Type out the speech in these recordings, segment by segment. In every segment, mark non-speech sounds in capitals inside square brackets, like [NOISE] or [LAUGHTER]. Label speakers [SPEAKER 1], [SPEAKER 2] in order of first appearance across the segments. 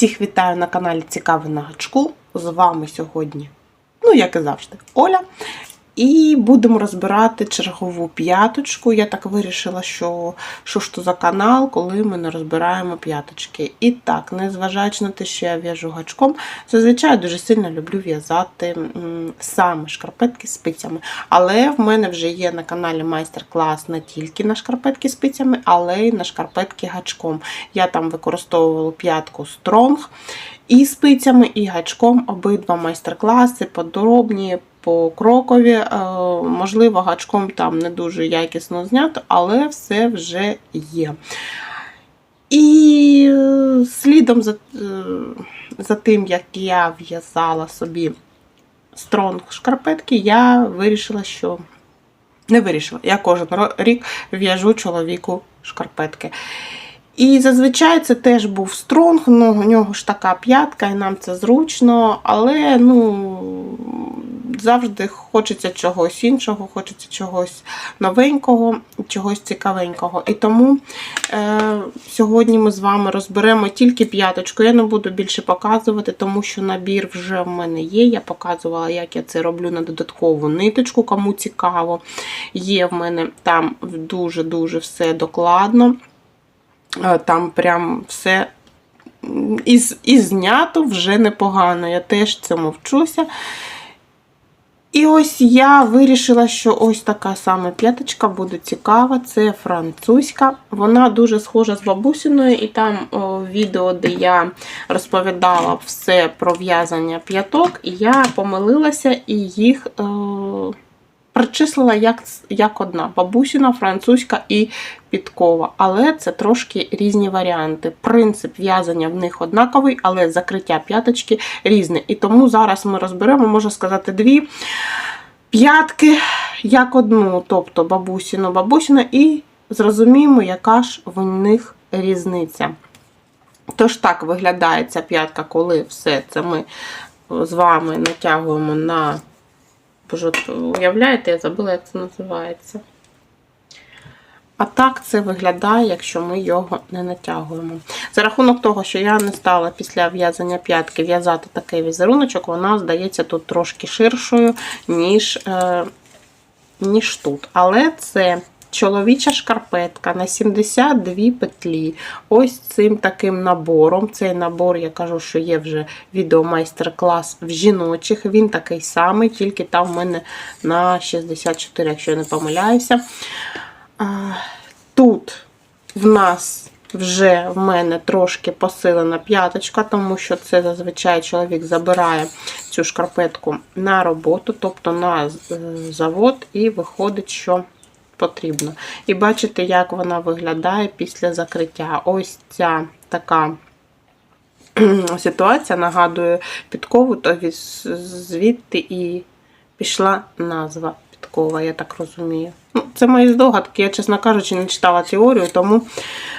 [SPEAKER 1] Всіх вітаю на каналі Цікавий на гачку. З вами сьогодні, ну, як і завжди, Оля. І будемо розбирати чергову п'яточку. Я так вирішила, що що ж то за канал, коли ми не розбираємо п'яточки. І так, незважаючи на те, що я в'яжу гачком, зазвичай дуже сильно люблю в'язати саме шкарпетки спицями. Але в мене вже є на каналі майстер-клас не тільки на шкарпетки спицями, але й на шкарпетки гачком. Я там використовувала п'ятку Strong і спицями, і гачком. Обидва майстер-класи подробні. По крокові, Е, можливо, гачком там не дуже якісно знято, але все вже є. І е, слідом за, е, за тим, як я в'язала собі стронг шкарпетки, я вирішила, що не вирішила. Я кожен рік в'яжу чоловіку шкарпетки. І зазвичай це теж був стронг, ну у нього ж така п'ятка, і нам це зручно, але ну, завжди хочеться чогось іншого, хочеться чогось новенького, чогось цікавенького. І тому е, сьогодні ми з вами розберемо тільки п'яточку. Я не буду більше показувати, тому що набір вже в мене є. Я показувала, як я це роблю на додаткову ниточку, кому цікаво. Є в мене там дуже-дуже все докладно. Е, Там прям все і, і знято вже непогано. Я теж цьому вчуся. І ось я вирішила, що ось така саме п'яточка буде цікава. Це французька. Вона дуже схожа з бабусиною, і там о, відео, де я розповідала все про в'язання п'яток, і я помилилася і їх. Е, Причислила як, як одна бабусіна, французька і підкова. Але це трошки різні варіанти. Принцип в'язання в них однаковий, але закриття п'яточки різне. І тому зараз ми розберемо, можна сказати, дві п'ятки як одну, тобто бабусіну, бабусіна, і зрозуміємо, яка ж в них різниця. Тож так виглядає ця п'ятка, коли все це ми з вами натягуємо на. Боже, уявляєте, я забула, як це називається. А так це виглядає, якщо ми його не натягуємо. За рахунок того, що я не стала після в'язання п'ятки в'язати такий візеруночок, вона здається тут трошки ширшою, ніж, е, ніж тут. Але це чоловіча шкарпетка на 72 петлі. Ось цим таким набором. Цей набор, я кажу, що є вже відео-майстер-клас в жіночих. Він такий самий, тільки там в мене на 64, якщо я не помиляюся. Тут в нас вже в мене трошки посилена п'яточка, тому що це зазвичай чоловік забирає цю шкарпетку на роботу, тобто на завод, і виходить, що потрібно. І бачите, як вона виглядає після закриття. Ось ця така [CLEARS THROAT] ситуація нагадує підкову, то звідти і пішла назва підкова, я так розумію. Ну, це мої здогадки, я, чесно кажучи, не читала теорію, тому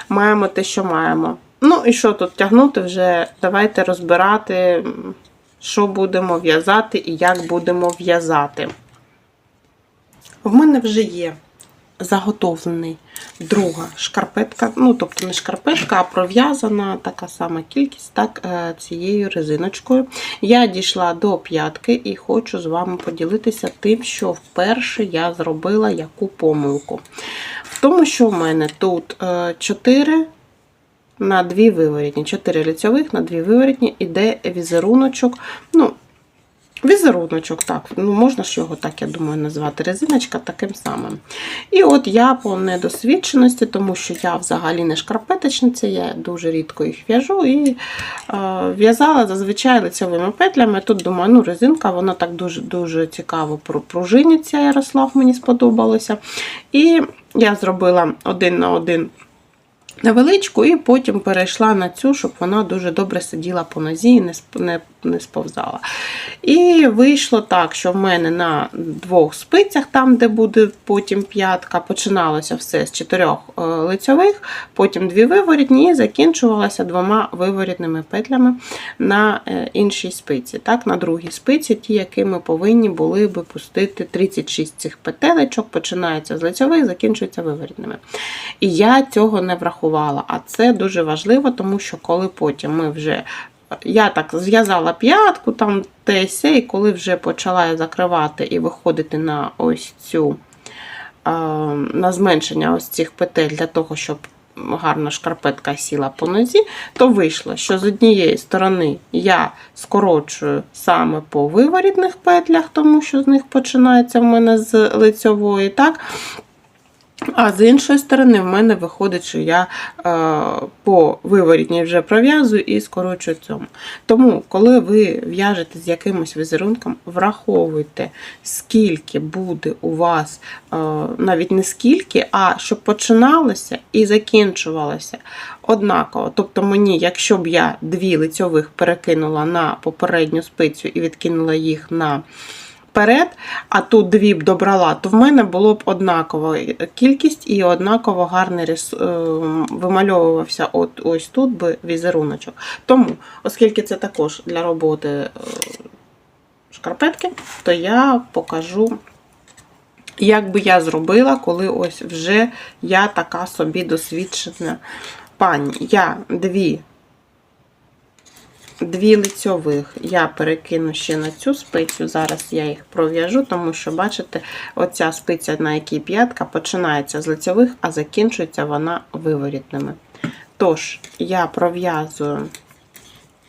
[SPEAKER 1] маємо те, що маємо. Ну і що тут тягнути вже? Давайте розбирати, що будемо в'язати і як будемо в'язати. В мене вже є заготовлений друга шкарпетка, ну, тобто не шкарпетка, а пров'язана така сама кількість так, е, цією резиночкою. Я дійшла до п'ятки і хочу з вами поділитися тим, що вперше я зробила яку помилку. В тому, що в мене тут 4 на 2 виворітні, 4 лицьових на 2 виворітні іде візеруночок. ну, Візеруночок, так, ну можна ж його так, я думаю, назвати резиночка таким самим. І от я по недосвідченості, тому що я взагалі не шкарпеточниця, я дуже рідко їх в'яжу і е, в'язала зазвичай лицевими петлями. Тут думаю, ну резинка, вона так дуже дуже цікаво пружиниться, Ярослав мені сподобалося. І я зробила один на один невеличку, і потім перейшла на цю, щоб вона дуже добре сиділа по нозі і не, не, не сповзала. І вийшло так, що в мене на двох спицях, там, де буде потім п'ятка, починалося все з чотирьох е, лицьових, потім дві виворітні і закінчувалося двома виворітними петлями на е, іншій спиці. Так, На другій спиці, ті, які ми повинні були би пустити 36 цих петелечок, починаються з лицьових, закінчуються виворітними. І я цього не врахувала. А це дуже важливо, тому що коли потім ми вже я так зв'язала п'ятку, там те сє, і коли вже почала я закривати і виходити на ось цю на зменшення ось цих петель для того, щоб гарна шкарпетка сіла по нозі, то вийшло, що з однієї сторони я скорочую саме по виворітних петлях, тому що з них починається в мене з лицьової, так? А з іншої сторони, в мене виходить, що я е, по виворітній вже пров'язую і скорочую цьому. Тому, коли ви в'яжете з якимось візерунком, враховуйте, скільки буде у вас, е, навіть не скільки, а щоб починалося і закінчувалося однаково. Тобто мені, якщо б я дві лицьових перекинула на попередню спицю і відкинула їх на вперед, а тут дві б добрала, то в мене було б однакова кількість і однаково гарний рис... е, вимальовувався от ось тут би візеруночок. Тому, оскільки це також для роботи е, шкарпетки, то я покажу. Як би я зробила, коли ось вже я така собі досвідчена пані. Я дві дві лицьових я перекину ще на цю спицю. Зараз я їх пров'яжу, тому що, бачите, оця спиця, на якій п'ятка, починається з лицьових, а закінчується вона виворітними. Тож, я пров'язую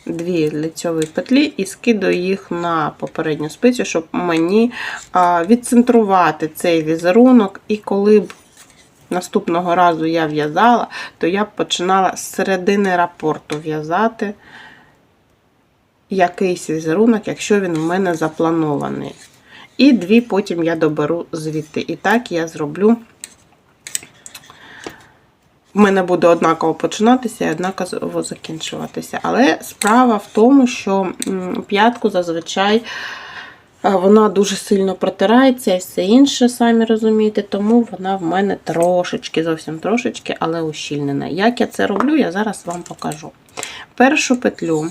[SPEAKER 1] дві лицьові петлі і скидаю їх на попередню спицю, щоб мені відцентрувати цей візерунок, і коли б наступного разу я в'язала, то я б починала з середини рапорту в'язати якийсь візерунок, якщо він в мене запланований. І дві потім я доберу звідти. І так я зроблю. В мене буде однаково починатися і однаково закінчуватися. Але справа в тому, що п'ятку зазвичай вона дуже сильно протирається і все інше, самі розумієте, тому вона в мене трошечки, зовсім трошечки, але ущільнена. Як я це роблю, я зараз вам покажу. Першу петлю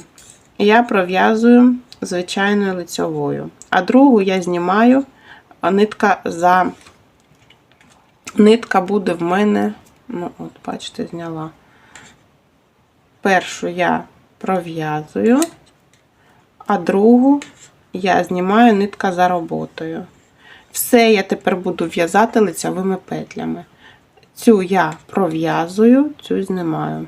[SPEAKER 1] я пров'язую звичайною лицьовою, а другу я знімаю, а нитка за нитка буде в мене, ну, от, бачите, зняла. Першу я пров'язую, а другу я знімаю нитка за роботою. Все я тепер буду в'язати лицевими петлями. Цю я пров'язую, цю знімаю.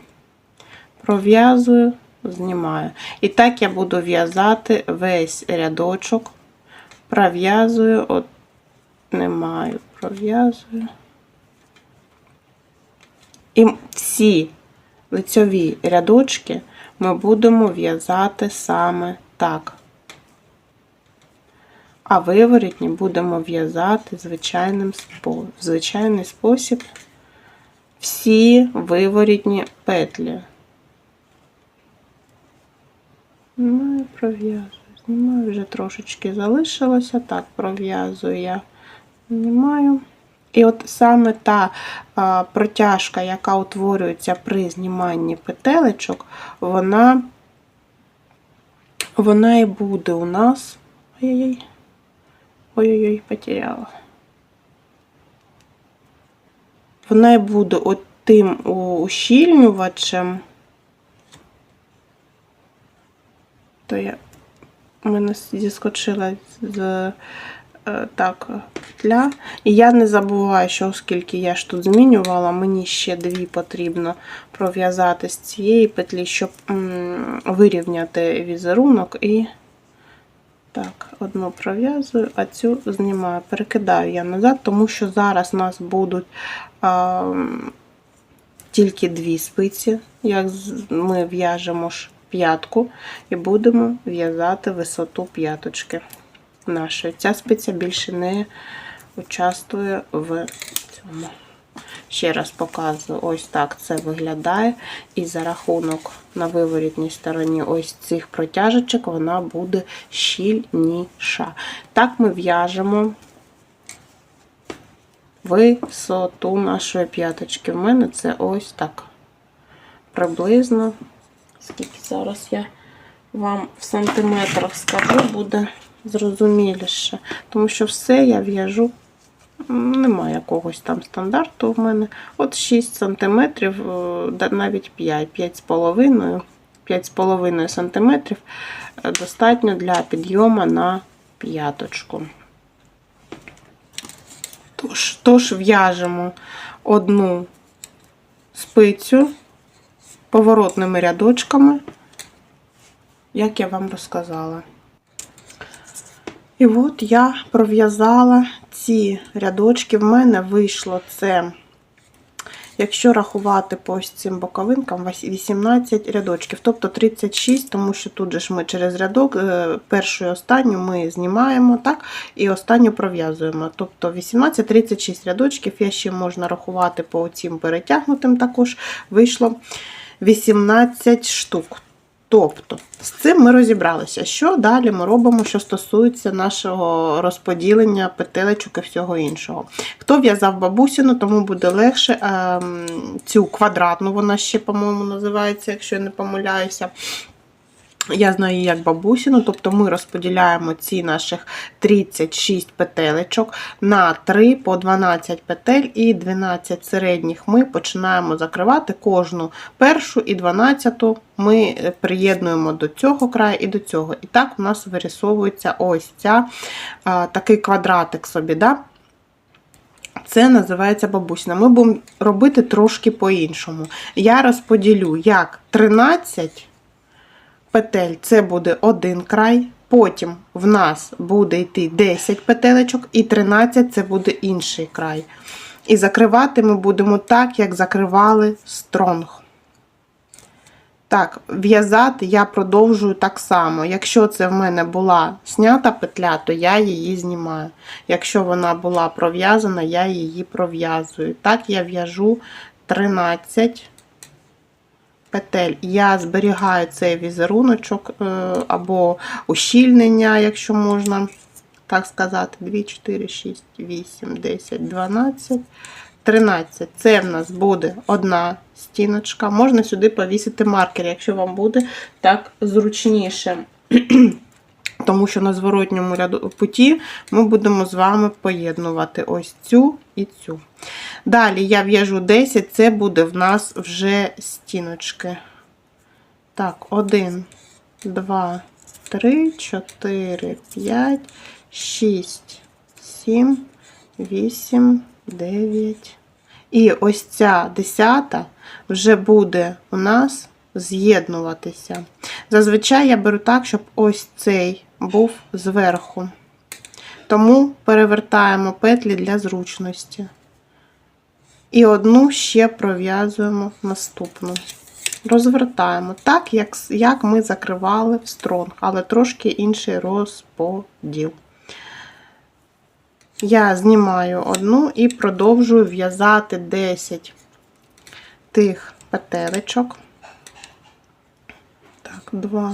[SPEAKER 1] Пров'язую, знімаю. І так я буду в'язати весь рядочок, пров'язую, от не маю, пров'язую. І всі лицьові рядочки ми будемо в'язати саме так. А виворітні будемо в'язати в звичайний спосіб всі виворітні петлі. Знімаю, пров'язую. Знімаю, вже трошечки залишилося. Так, пров'язую я, знімаю. І от саме та а, протяжка, яка утворюється при зніманні петелечок, вона вона і буде у нас. Ой-ой-ой, ой-ой-ой, потеряла. Вона і буде от тим ущільнювачем. То я у мене зіскочила з е, так, петля. І я не забуваю, що оскільки я ж тут змінювала, мені ще дві потрібно пров'язати з цієї петлі, щоб вирівняти візерунок. І так, одну пров'язую, а цю знімаю. Перекидаю я назад, тому що зараз у нас будуть а, тільки дві спиці, як ми в'яжемо ж п'ятку і будемо в'язати висоту п'яточки нашої. Ця спиця більше не участвує в цьому. Ще раз показую, ось так це виглядає. І за рахунок на виворітній стороні ось цих протяжечок вона буде щільніша. Так ми в'яжемо висоту нашої п'яточки. В мене це ось так. Приблизно Скільки зараз я вам в сантиметрах скажу, буде зрозуміліше. Тому що все я в'яжу, немає якогось там стандарту в мене. От 6 сантиметрів, навіть 5, 5,5. 5,5 см достатньо для підйому на п'яточку. Тож, тож в'яжемо одну спицю поворотними рядочками, як я вам розказала. І от я пров'язала ці рядочки. В мене вийшло це, якщо рахувати по ось цим боковинкам, 18 рядочків, тобто 36, тому що тут же ж ми через рядок, е, першу і останню ми знімаємо, так, і останню пров'язуємо. Тобто 18-36 рядочків, я ще можна рахувати по цим перетягнутим також, вийшло 18 штук. Тобто, з цим ми розібралися. Що далі ми робимо, що стосується нашого розподілення петелечок і всього іншого. Хто в'язав бабусіну, тому буде легше ем, цю квадратну, вона ще, по-моєму, називається, якщо я не помиляюся. Я знаю її як бабусіну, тобто ми розподіляємо ці наших 36 петелечок на 3 по 12 петель і 12 середніх ми починаємо закривати кожну першу і 12 ми е, приєднуємо до цього краю і до цього. І так у нас вирисовується ось ця такий квадратик собі. Да? Це називається бабусіна. Ми будемо робити трошки по-іншому. Я розподілю як 13 петель це буде один край. Потім в нас буде йти 10 петелечок, і 13 це буде інший край. І закривати ми будемо так, як закривали стронг. Так, в'язати я продовжую так само. Якщо це в мене була снята петля, то я її знімаю. Якщо вона була пров'язана, я її пров'язую. Так, я в'яжу 13 петель. Я зберігаю цей візеруночок е, або ущільнення, якщо можна так сказати, 2, 4, 6, 8, 10, 12, 13. Це в нас буде одна стіночка. Можна сюди повісити маркер, якщо вам буде так зручніше. Тому що на зворотньому ряду путі ми будемо з вами поєднувати ось цю і цю. Далі я в'яжу 10, це буде в нас вже стіночки. Так, 1, 2, 3, 4, 5, 6, 7, 8, 9. І ось ця десята вже буде у нас з'єднуватися. Зазвичай я беру так, щоб ось цей був зверху. Тому перевертаємо петлі для зручності. І одну ще пров'язуємо наступну. Розвертаємо так, як як ми закривали в стронг, але трошки інший розподіл. Я знімаю одну і продовжую в'язати 10 тих петелечок. Так, два.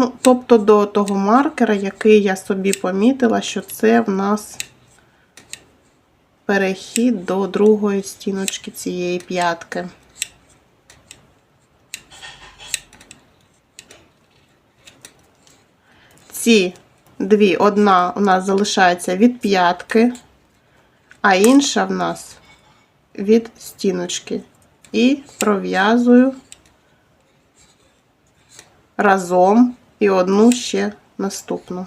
[SPEAKER 1] Ну, тобто до того маркера, який я собі помітила, що це в нас перехід до другої стіночки цієї п'ятки. Ці дві, одна у нас залишається від п'ятки, а інша в нас від стіночки. І пров'язую разом і одну ще наступну.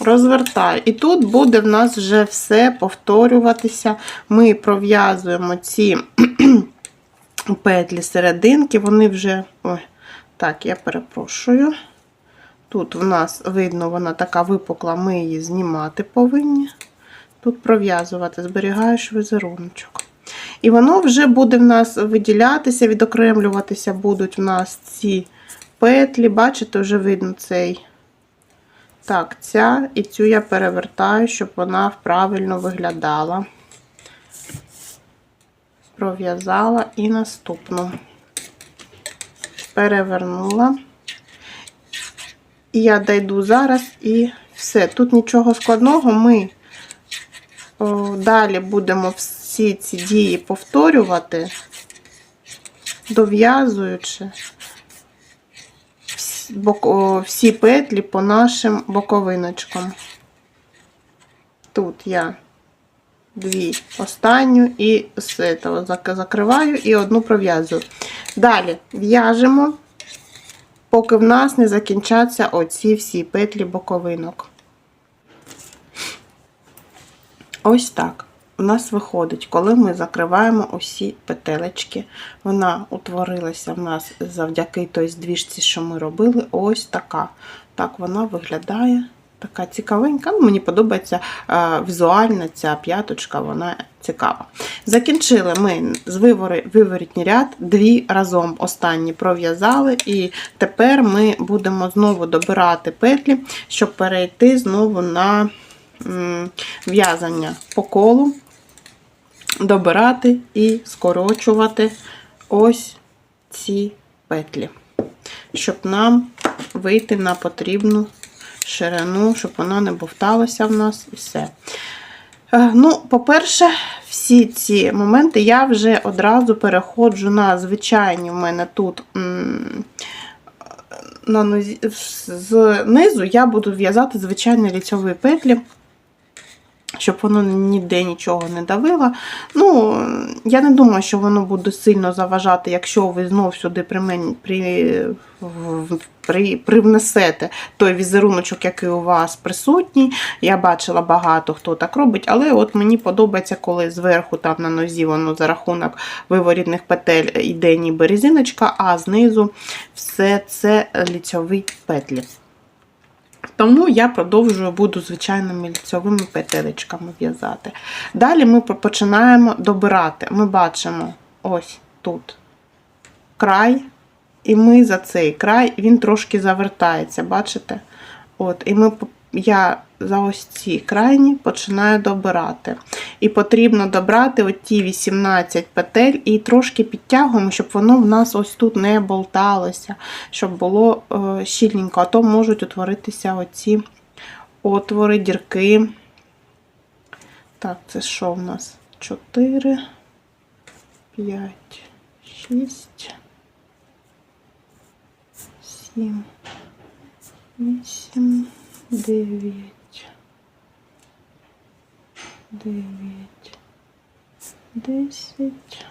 [SPEAKER 1] Розвертаю. І тут буде в нас вже все повторюватися. Ми пров'язуємо ці [CLEARS THROAT] петлі серединки, вони вже. Ой, так, я перепрошую. Тут в нас видно, вона така випукла, ми її знімати повинні. Тут пров'язувати, зберігаєш візеруночок. І воно вже буде в нас виділятися, відокремлюватися будуть в нас ці петлі. Бачите, вже видно цей. Так, ця і цю я перевертаю, щоб вона правильно виглядала. Пров'язала і наступну. Перевернула. І я дойду зараз і все. Тут нічого складного, ми далі будемо всі ці дії повторювати, дов'язуючи всі петлі по нашим боковиночкам. Тут я дві останню і з цього закриваю і одну пров'язую. Далі в'яжемо, поки в нас не закінчаться оці всі петлі боковинок. Ось так. У нас виходить, коли ми закриваємо усі петелечки. Вона утворилася в нас завдяки той здвіжці, що ми робили. Ось така. Так вона виглядає. Така цікавенька. Ну, мені подобається візуальна ця п'яточка, вона цікава. Закінчили ми з виворітній ряд дві разом останні пров'язали, і тепер ми будемо знову добирати петлі, щоб перейти знову на в'язання по колу, добирати і скорочувати ось ці петлі, щоб нам вийти на потрібну ширину, щоб вона не бовталася в нас і все. Е, Ну, по-перше, всі ці моменти я вже одразу переходжу на звичайні в мене тут на нозі, знизу я буду в'язати звичайні ліцьові петлі, щоб воно ніде нічого не давило. Ну, я не думаю, що воно буде сильно заважати, якщо ви знов сюди при, при, при, привнесете той візеруночок, який у вас присутній. Я бачила багато хто так робить, але от мені подобається, коли зверху там на нозі воно за рахунок виворітних петель йде ніби резиночка, а знизу все це ліцьові петлі. Тому я продовжую буду звичайними ліцьовими петелечками в'язати. Далі ми починаємо добирати. Ми бачимо ось тут край, і ми за цей край він трошки завертається, бачите? От, І ми, я за ось ці крайні починаю добирати. І потрібно добрати от ті 18 петель і трошки підтягуємо, щоб воно в нас ось тут не болталося, щоб було е, щільненько, а то можуть утворитися оці отвори, дірки. Так, це що в нас? 4, 5, 6, 7, 8, 9, 9, 10,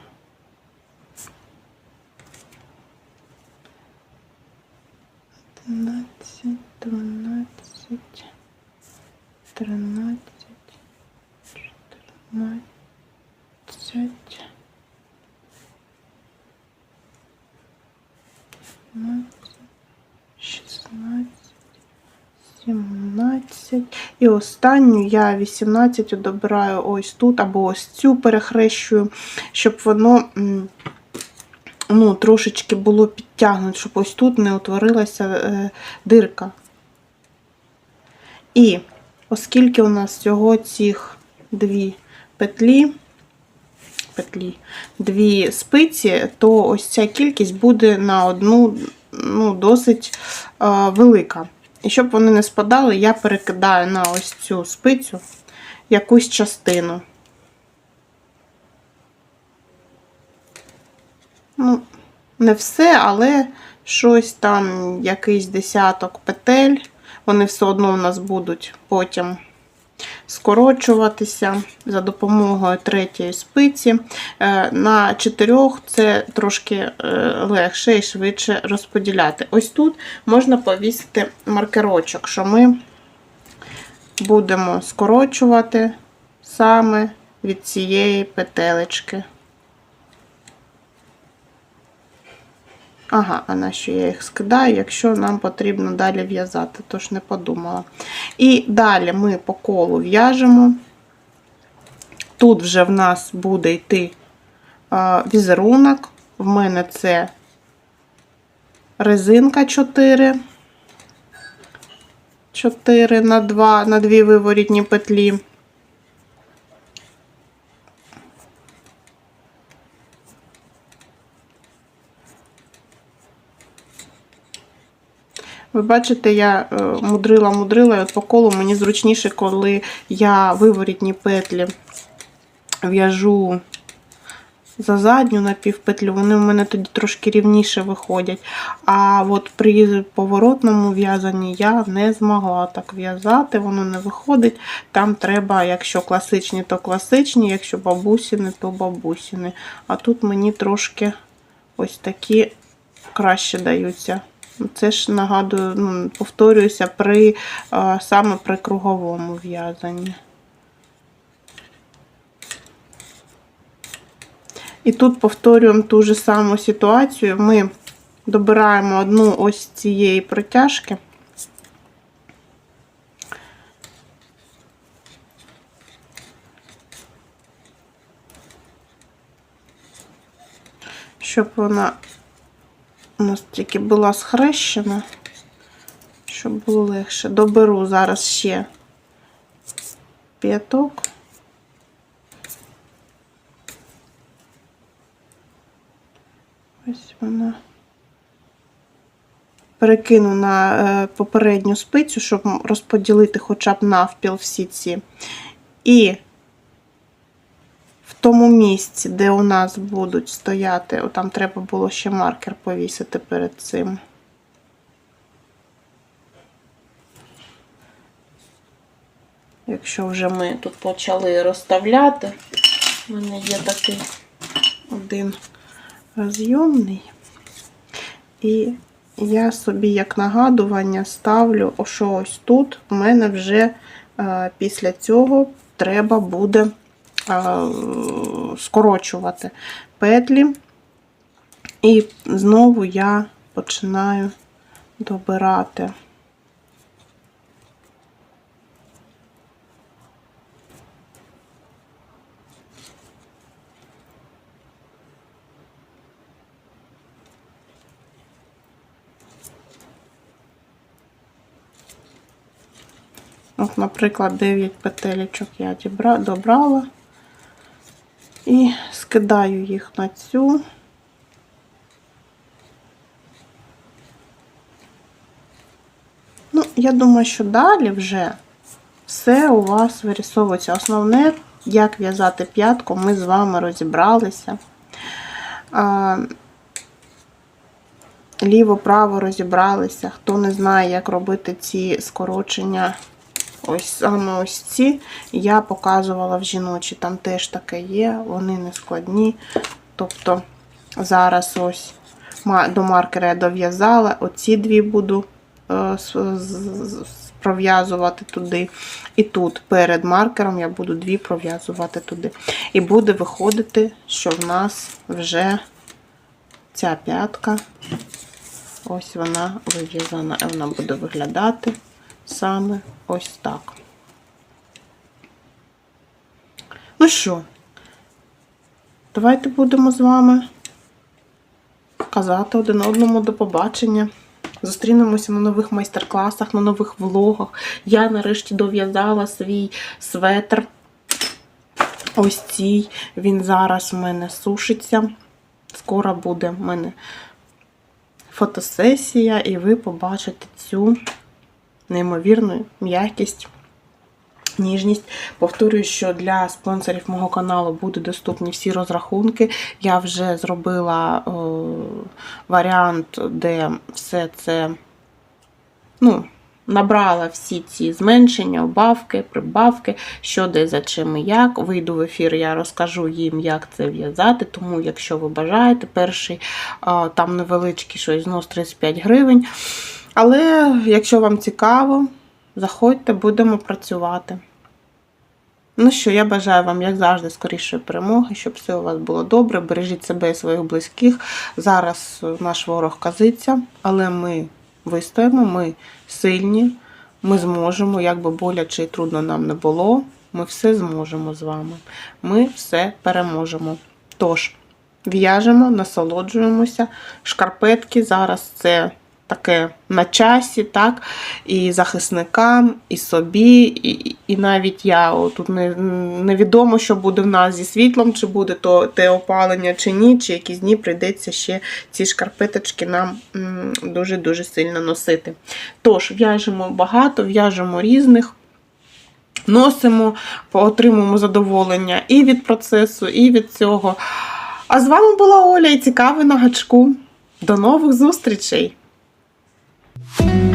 [SPEAKER 1] І останню я 18 добираю ось тут, або ось цю перехрещую, щоб воно ну, трошечки було підтягнуто, щоб ось тут не утворилася е, дирка. І оскільки у нас всього цих дві петлі, петлі, дві спиці, то ось ця кількість буде на одну ну, досить е, велика. І щоб вони не спадали, я перекидаю на ось цю спицю якусь частину. Ну, не все, але щось там, якийсь десяток петель. Вони все одно у нас будуть потім скорочуватися за допомогою третьої спиці. Е, На чотирьох це трошки е, легше і швидше розподіляти. Ось тут можна повісити маркерочок, що ми будемо скорочувати саме від цієї петелечки. Ага, а на що я їх скидаю, якщо нам потрібно далі в'язати, тож не подумала. І далі ми по колу в'яжемо. Тут вже в нас буде йти візерунок. В мене це резинка 4. 4 на 2, на 2 виворітні петлі. Ви бачите, я мудрила-мудрила, і от по колу мені зручніше, коли я виворітні петлі в'яжу за задню напівпетлю, вони в мене тоді трошки рівніше виходять. А от при поворотному в'язанні я не змогла так в'язати, воно не виходить. Там треба, якщо класичні, то класичні, якщо бабусіни, то бабусіни. А тут мені трошки ось такі краще даються. Це ж нагадую, ну, повторююся при а, саме при круговому в'язанні. І тут повторюємо ту ж саму ситуацію. Ми добираємо одну ось цієї протяжки. Щоб вона у нас тільки була схрещена, щоб було легше. Доберу зараз ще п'яток. Ось вона. Перекину на е, попередню спицю, щоб розподілити хоча б навпіл всі ці. І тому місці, де у нас будуть стояти, о, там треба було ще маркер повісити перед цим. Якщо вже ми тут почали розставляти, у мене є такий один розйомний. І я собі як нагадування ставлю, що ось тут у мене вже е, після цього треба буде скорочувати петлі. І знову я починаю добирати. От, наприклад, 9 петелечок я добрала і скидаю їх на цю. Ну, я думаю, що далі вже все у вас вирісовується. Основне, як в'язати п'ятку, ми з вами розібралися. Ліво-право розібралися. Хто не знає, як робити ці скорочення, ось саме ось ці, я показувала в жіночі, там теж таке є, вони не складні. Тобто зараз ось до маркера я дов'язала, оці дві буду е, пров'язувати туди. І тут перед маркером я буду дві пров'язувати туди. І буде виходити, що в нас вже ця п'ятка, ось вона вив'язана, вона буде виглядати саме ось так. Ну що, давайте будемо з вами казати один одному до побачення. Зустрінемося на нових майстер-класах, на нових влогах. Я нарешті дов'язала свій светр. Ось цій. Він зараз у мене сушиться. Скоро буде в мене фотосесія, і ви побачите цю неймовірну м'якість. Ніжність. Повторюю, що для спонсорів мого каналу будуть доступні всі розрахунки. Я вже зробила е, варіант, де все це ну, набрала всі ці зменшення, обавки, прибавки, що де за чим і як. Вийду в ефір, я розкажу їм, як це в'язати. Тому, якщо ви бажаєте, перший е, там невеличкий щось знос 35 гривень. Але якщо вам цікаво, заходьте, будемо працювати. Ну що, я бажаю вам, як завжди, скорішої перемоги, щоб все у вас було добре. Бережіть себе і своїх близьких. Зараз наш ворог казиться, але ми вистоїмо, ми сильні, ми зможемо, як би боляче і трудно нам не було. Ми все зможемо з вами. Ми все переможемо. Тож, в'яжемо, насолоджуємося. Шкарпетки зараз це таке на часі, так, і захисникам, і собі, і, і навіть я тут не, невідомо, що буде в нас зі світлом, чи буде то те опалення, чи ні, чи якісь дні прийдеться ще ці шкарпеточки нам дуже-дуже сильно носити. Тож, в'яжемо багато, в'яжемо різних. Носимо, отримуємо задоволення і від процесу, і від цього. А з вами була Оля і цікавий на гачку. До нових зустрічей! Thank you.